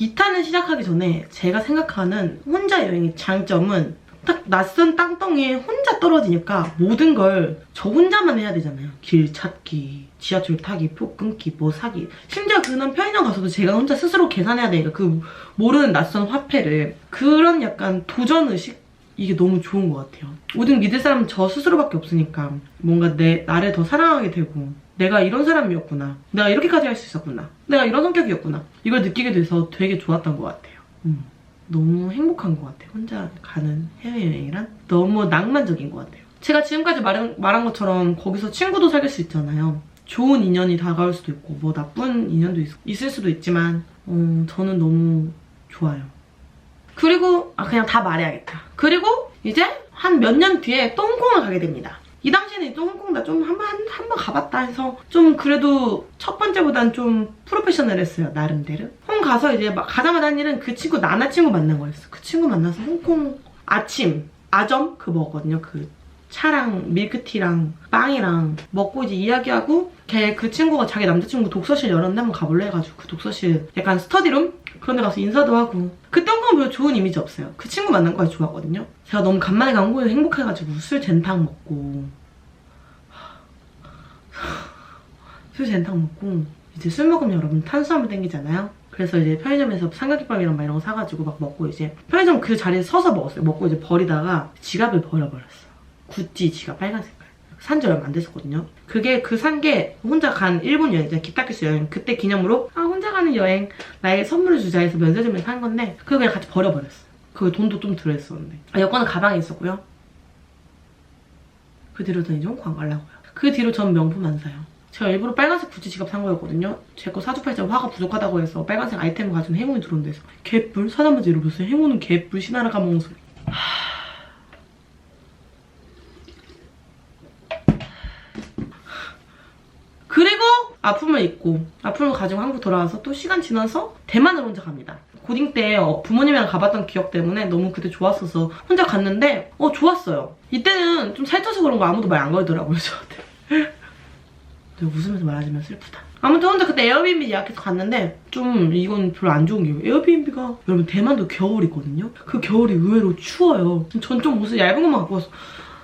2탄을 시작하기 전에 제가 생각하는 혼자 여행의 장점은 딱 낯선 땅덩이에 혼자 떨어지니까 모든 걸 저 혼자만 해야 되잖아요. 길 찾기, 지하철 타기, 표 끊기, 뭐 사기. 심지어 그런 편의점 가서도 제가 혼자 스스로 계산해야 되니까 그 모르는 낯선 화폐를 그런 약간 도전 의식? 이게 너무 좋은 것 같아요. 모든 믿을 사람은 저 스스로밖에 없으니까 뭔가 내 나를 더 사랑하게 되고 내가 이런 사람이었구나. 내가 이렇게까지 할 수 있었구나. 내가 이런 성격이었구나. 이걸 느끼게 돼서 되게 좋았던 것 같아요. 음, 너무 행복한 것 같아요. 혼자 가는 해외여행이란 너무 낭만적인 것 같아요. 제가 지금까지 말한, 말한 것처럼 거기서 친구도 사귈 수 있잖아요. 좋은 인연이 다가올 수도 있고 뭐 나쁜 인연도 있, 있을 수도 있지만 어, 저는 너무 좋아요. 그리고 아 그냥 다 말해야겠다. 그리고 이제 한 몇 년 뒤에 또 홍콩을 가게 됩니다. 이 당시에는 또 홍콩 나 좀 한번한번 가봤다 해서 좀 그래도 첫 번째보단 좀 프로페셔널했어요 나름대로. 홍 가서 이제 막 가자마자 한 일은 그 친구 나나 친구 만난 거였어. 그 친구 만나서 홍콩 아침 아점 그 먹었거든요. 그 차랑 밀크티랑 빵이랑 먹고 이제 이야기하고 걔 그 친구가 자기 남자친구 독서실 열었는데 한번 가볼래 해가지고 그 독서실 약간 스터디룸? 그런 데 가서 인사도 하고. 그때 홍콩은 별로 좋은 이미지 없어요. 그 친구 만난 거에 좋았거든요. 제가 너무 간만에 간 홍콩에서 행복해가지고 술 젠탕 먹고. 술 젠탕 먹고 이제 술 먹으면 여러분 탄수화물 땡기잖아요. 그래서 이제 편의점에서 삼각김밥이랑 막 이런 거 사가지고 막 먹고 이제 편의점 그 자리에 서서 먹었어요. 먹고 이제 버리다가 지갑을 버려버렸어 구찌 지갑 빨간 색깔 산지 얼마 안 됐었거든요. 그게 그 산 게 혼자 간 일본 여행이잖아요 기타키스 여행 그때 기념으로 아 혼자 가는 여행 나에게 선물을 주자 해서 면세점에서 산 건데 그거 그냥 같이 버려버렸어. 그 돈도 좀 들어있었는데. 아, 여권은 가방에 있었고요. 그 뒤로 는 이제 홍콩 안 가려고요. 그 뒤로 전 명품 안 사요. 제가 일부러 빨간색 구찌 지갑 산 거였거든요. 제 거 사주팔자 화가 부족하다고 해서 빨간색 아이템을 가진 행운이 들어온다 해서. 개뿔? 사자마자 이러면서 행운은 개뿔? 신하라 까먹는 소리. 그리고 아픔을 잊고 아픔을 가지고 한국 돌아와서 또 시간 지나서 대만을 혼자 갑니다. 고딩 때 어, 부모님이랑 가봤던 기억 때문에 너무 그때 좋았어서 혼자 갔는데 어 좋았어요. 이때는 좀 살쪄서 그런 거 아무도 말 안 걸더라고요 저한테. 내가 웃으면서 말하지만 슬프다. 아무튼 혼자 그때 에어비앤비 예약해서 갔는데 좀 이건 별로 안 좋은 게 에어비앤비가 여러분 대만도 겨울이거든요. 그 겨울이 의외로 추워요. 전 좀 옷을 얇은 것만 갖고 와서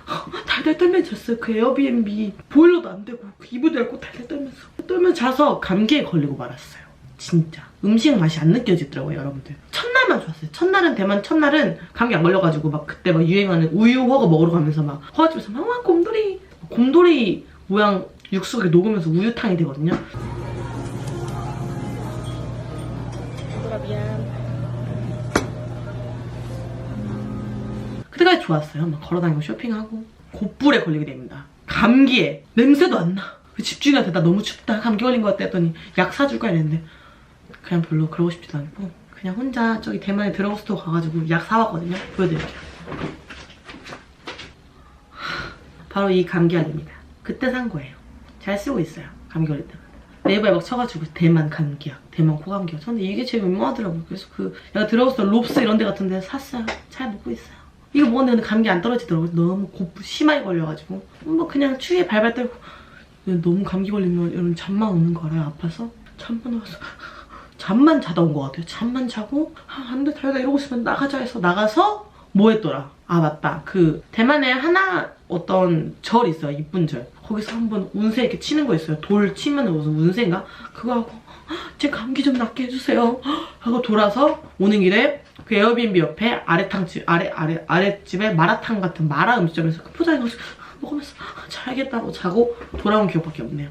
달달 떨면서 잤어요. 그 에어비앤비 보일러도 안 되고 그 이불도 얇고 달달 떨면서 떨면서 자서 감기에 걸리고 말았어요. 진짜 음식 맛이 안 느껴지더라고요 여러분들. 첫날만 좋았어요. 첫날은 대만 첫날은 감기 안 걸려가지고 막 그때 막 유행하는 우유 허거 먹으러 가면서 막 허가집에서 막 와, 곰돌이 곰돌이 모양 육수가 녹으면서 우유탕이 되거든요. 그때까지 좋았어요. 막 걸어다니고 쇼핑하고 곧불에 걸리게 됩니다. 감기에 냄새도 안 나. 그 집주인한테 나 너무 춥다 감기 걸린 것 같다 했더니 약 사줄까 이랬는데 그냥 별로 그러고 싶지도 않고 그냥 혼자 저기 대만에 드러그 스토어 가가지고 약 사왔거든요. 보여드릴게요. 바로 이 감기약입니다. 그때 산 거예요. 잘 쓰고 있어요. 감기 걸릴 때마다. 네이버에 막 쳐가지고 대만 감기약, 대만 코감기약. 근데 이게 제일 유명하더라고요. 그래서 그 내가 들어갔을 때 롭스 이런 데 같은 데 샀어요. 잘 먹고 있어요. 이거 먹었는데 감기 안 떨어지더라고요. 너무 고, 심하게 걸려가지고. 뭐 그냥 추위에 발발 떨고 너무 감기 걸리면 여러분 잠만 오는 거 알아요? 아파서? 잠만 와서 잠만 자다 온 것 같아요. 잠만 자고 아, 안돼 달다 이러고 있으면 나가자 해서 나가서 뭐 했더라? 아 맞다. 그 대만에 하나 어떤 절 있어요. 이쁜 절. 거기서 한번 운세 이렇게 치는 거 있어요. 돌 치면 무슨 운세인가? 그거 하고 제 감기 좀 낫게 해주세요. 하고 돌아서 오는 길에 그 에어비앤비 옆에 아래탕집 아래 아래 아래집에 마라탕 같은 마라 음식점에서 그 포장해 가지고 먹으면서 자야겠다고 자고 돌아온 기억밖에 없네요.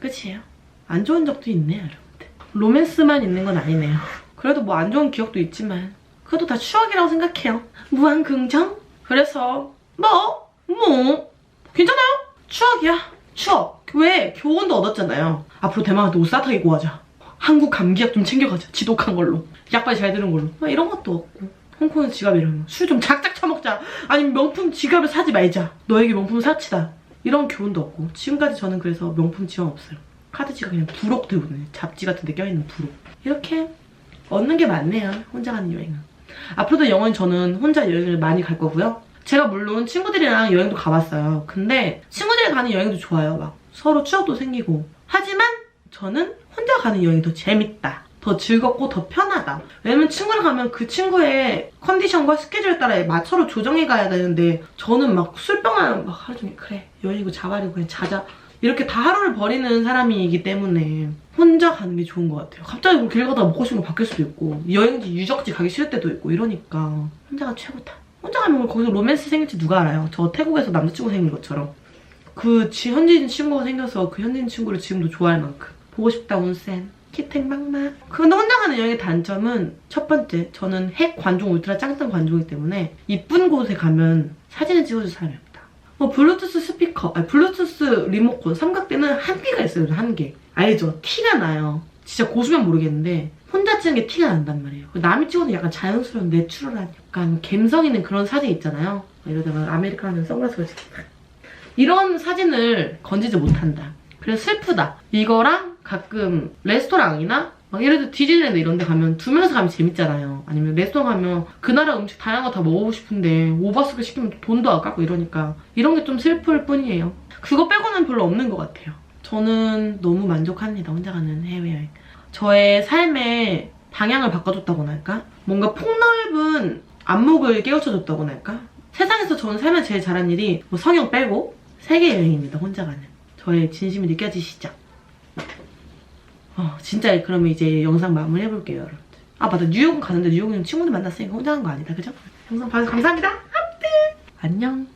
끝이에요. 안 좋은 적도 있네요, 여러분들. 로맨스만 있는 건 아니네요. 그래도 뭐 안 좋은 기억도 있지만 그래도 다 추억이라고 생각해요. 무한 긍정? 그래서 뭐? 뭐? 괜찮아요? 추억이야. 추억. 왜? 교훈도 얻었잖아요. 앞으로 갈때 옷 싸타게 입고 가자. 한국 감기약 좀 챙겨가자. 지독한 걸로. 약발 잘 드는 걸로. 막 이런 것도 없고. 홍콩은 지갑 이러면 술 좀 작작 처먹자. 아니면 명품 지갑을 사지 말자. 너에게 명품 사치다. 이런 교훈도 없고. 지금까지 저는 그래서 명품 지원 없어요. 카드 지갑 그냥 부록 들고 다녀요. 잡지 같은 데 껴있는 부록. 이렇게 얻는 게 많네요. 혼자 가는 여행은. 앞으로도 영원히 저는 혼자 여행을 많이 갈 거고요. 제가 물론 친구들이랑 여행도 가봤어요. 근데 친구들이랑 가는 여행도 좋아요. 막 서로 추억도 생기고. 하지만 저는 혼자 가는 여행이 더 재밌다. 더 즐겁고 더 편하다. 왜냐면 친구랑 가면 그 친구의 컨디션과 스케줄에 따라 맞춰서 조정해 가야 되는데 저는 막 술병만 막 하루 종일 그래 여행이고 자발이고 그냥 자자 이렇게 다 하루를 버리는 사람이기 때문에 혼자 가는 게 좋은 것 같아요. 갑자기 뭐길 가다가 먹고 싶은 거 바뀔 수도 있고 여행지 유적지 가기 싫을 때도 있고 이러니까 혼자가 최고다. 혼자 가면 뭐 거기서 로맨스 생길지 누가 알아요. 저 태국에서 남자친구 생긴 것처럼 그 지- 현지인 친구가 생겨서 그 현지인 친구를 지금도 좋아할 만큼 보고 싶다 온센 키탱 막마. 근데 혼자 가는 여행의 단점은 첫 번째 저는 핵 관종 울트라 짱짱 관종이기 때문에 이쁜 곳에 가면 사진을 찍어줄 사람이 없다. 뭐 블루투스 스피커 아니 블루투스 리모컨 삼각대는 한 개가 있어요 한 개. 알죠? 티가 나요. 진짜 고수면 모르겠는데 혼자 찍은 게 티가 난단 말이에요. 남이 찍어도 약간 자연스러운 내추럴한 약간 감성 있는 그런 사진 있잖아요. 이러다가 아메리카노 선글라스를 찍다 이런 사진을 건지지 못한다. 그래서 슬프다. 이거랑 가끔 레스토랑이나 막 예를 들어 디즈니랜드 이런 데 가면 두 명이서 가면 재밌잖아요. 아니면 레스토랑 가면 그 나라 음식 다양한 거 다 먹어보고 싶은데 오버스를 시키면 돈도 아깝고 이러니까 이런 게 좀 슬플 뿐이에요. 그거 빼고는 별로 없는 것 같아요. 저는 너무 만족합니다. 혼자 가는 해외여행. 저의 삶의 방향을 바꿔줬다고나 할까? 뭔가 폭넓은 안목을 깨우쳐줬다고나 할까? 세상에서 저는 살면 제일 잘한 일이 뭐 성형 빼고 세계 여행입니다. 혼자 가는. 저의 진심이 느껴지시죠? 어, 진짜 그러면 이제 영상 마무리 해볼게요, 여러분들. 아, 맞다. 뉴욕은 가는데 뉴욕은 친구들 만났으니까 혼자 간 거 아니다. 그죠? 영상 봐주셔서 감사합니다. 하트! 안녕.